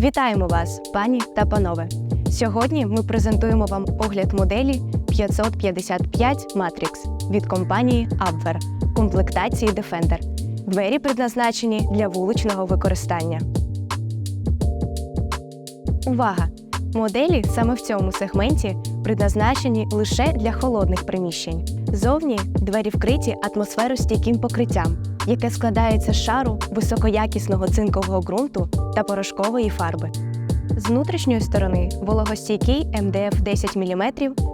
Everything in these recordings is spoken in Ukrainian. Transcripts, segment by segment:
Вітаємо вас, пані та панове! Сьогодні ми презентуємо вам огляд моделі 555 Matrix від компанії Abwehr комплектації Defender. Двері предназначені для вуличного використання. Увага! Моделі саме в цьому сегменті предназначені лише для холодних приміщень. Зовні двері вкриті атмосферостійким покриттям, яке складається з шару високоякісного цинкового ґрунту та порошкової фарби. З внутрішньої сторони вологостійкий МДФ 10 мм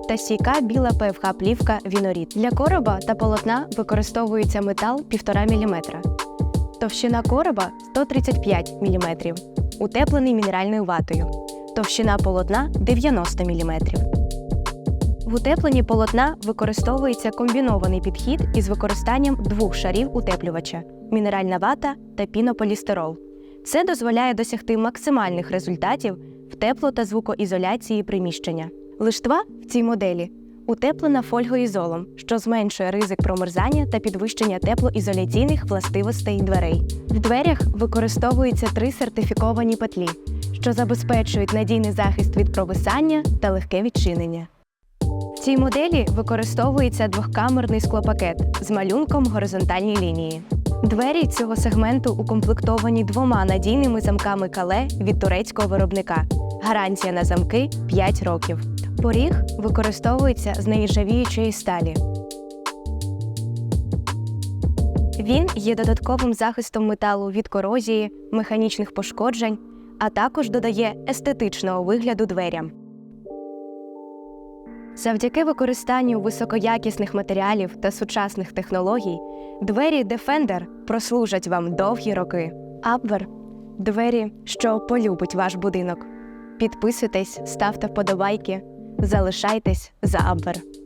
та стійка біла ПФХ плівка Вінорід. Для короба та полотна використовується метал 1,5 мм. Товщина короба 135 мм, утеплений мінеральною ватою. Товщина полотна 90 мм. В утепленні полотна використовується комбінований підхід із використанням двох шарів утеплювача мінеральна вата та пінополістирол. Це дозволяє досягти максимальних результатів в тепло- та звукоізоляції приміщення. Лиштва в цій моделі утеплена фольгоізолом, що зменшує ризик промерзання та підвищення теплоізоляційних властивостей дверей. В дверях використовуються три сертифіковані петлі, що забезпечують надійний захист від провисання та легке відчинення. В цій моделі використовується двохкамерний склопакет з малюнком горизонтальній лінії. Двері цього сегменту укомплектовані двома надійними замками кале від турецького виробника. Гарантія на замки 5 років. Поріг використовується з неїжавіючої сталі. Він є додатковим захистом металу від корозії, механічних пошкоджень, а також додає естетичного вигляду дверям. Завдяки використанню високоякісних матеріалів та сучасних технологій двері Defender прослужать вам довгі роки. Абвер – двері, що полюбить ваш будинок. Підписуйтесь, ставте вподобайки, залишайтесь за Abwehr.